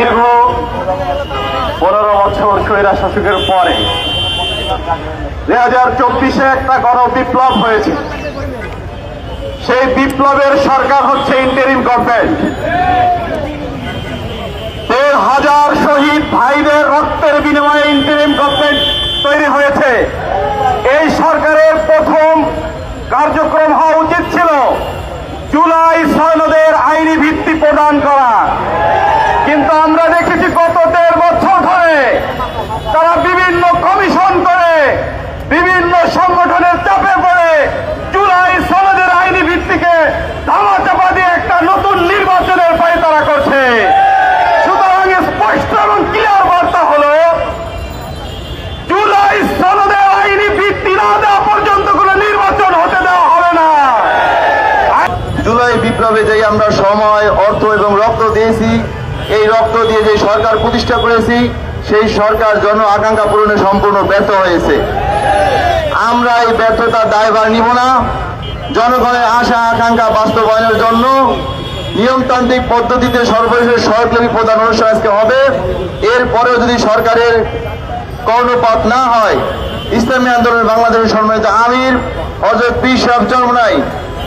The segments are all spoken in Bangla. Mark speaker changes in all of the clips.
Speaker 1: দীর্ঘ পনেরো বছর স্বৈরা শাসকের পরে দুই হাজার চব্বিশে একটা গণ বিপ্লব হয়েছে। সেই বিপ্লবের সরকার হচ্ছে ইন্টারিম গভর্নমেন্ট দেড় হাজার শহীদ ভাইদের রক্তের বিনিময়ে ইন্টারিম গভর্নমেন্ট তৈরি হয়েছে। এই সরকারের প্রথম কার্যক্রম হওয়া উচিত ছিল জুলাই সনদের আইনি ভিত্তি প্রদান করা কিন্তু আমরা দেখেছি গত দেড় বছর ধরে তারা বিভিন্ন কমিশন করে বিভিন্ন সংগঠনের চাপে পড়ে জুলাই সনদের আইনি ভিত্তিকে ধামাচাপা দিয়ে একটা নতুন নির্বাচনের পায়ে তারা করছে। সুতরাং স্পষ্ট এবং ক্লিয়ার বার্তা হলো, জুলাই সনদের আইনি ভিত্তি না দেওয়া পর্যন্ত কোনো নির্বাচন হতে দেওয়া হবে না।
Speaker 2: জুলাই বিপ্লবে যে আমরা সময়, অর্থ এবং রক্ত দিয়েছি, এই রক্ত দিয়ে যে সরকার প্রতিষ্ঠা করেছি, সেই সরকার জন আকাঙ্ক্ষা পূরণে সম্পূর্ণ ব্যর্থ হয়েছে। আমরা এই ব্যর্থতার দায়ভার নিব না। জনগণের আশা, আকাঙ্ক্ষা বাস্তবায়নের জন্য নিয়মতান্ত্রিক পদ্ধতিতে সর্বশেষ সরকারি প্রধান অনুষ্ঠান আজকে হবে। এরপরেও যদি সরকারের কর্ণপাত না হয়, ইসলামী আন্দোলন বাংলাদেশের সম্মানিত আমির হজরত পীর সাহেব চরমনাই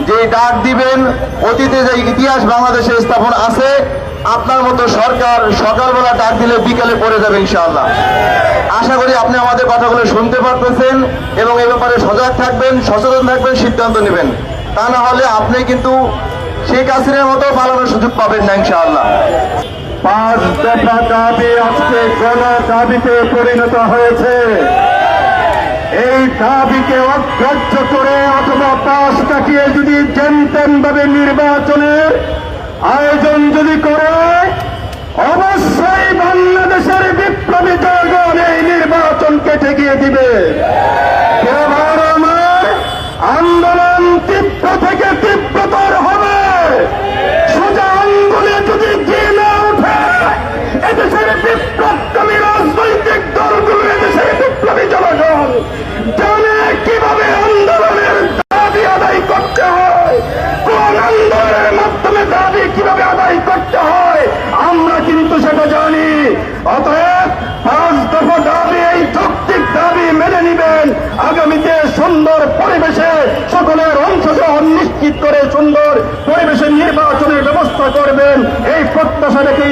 Speaker 2: যে ডাক দিবেন, অতীতে যে ইতিহাস বাংলাদেশে স্থাপন আছে, আপনার মতো সরকার সকালবেলা ডাক দিলে বিকালে পড়ে যাবে ইনশাআল্লাহ। আশা করি আপনি আমাদের কথাগুলো শুনতে পারতেছেন এবং এ ব্যাপারে সজাগ থাকবেন, সচেতন থাকবেন, সিদ্ধান্ত নেবেন। তা না হলে আপনি কিন্তু শেখ হাসিনার মতো পালানোর সুযোগ পাবেন না, ইনশাআল্লাহ।
Speaker 1: পাঁচ দাবি আজকে দাবিতে পরিণত হয়েছে। এই দাবিকে অগ্রাহ্য করে অথবা পাশ কাটিয়ে যদি যেন ভাবে নির্বাচনের আয়োজন যদি করে অবশ্যই বাংলাদেশের বিপ্লবী জনগণ এই ঠেকিয়ে দিবে। করে সুন্দর পরিবেশে নির্বাচনের ব্যবস্থা করবেন এই প্রত্যাশা রেখে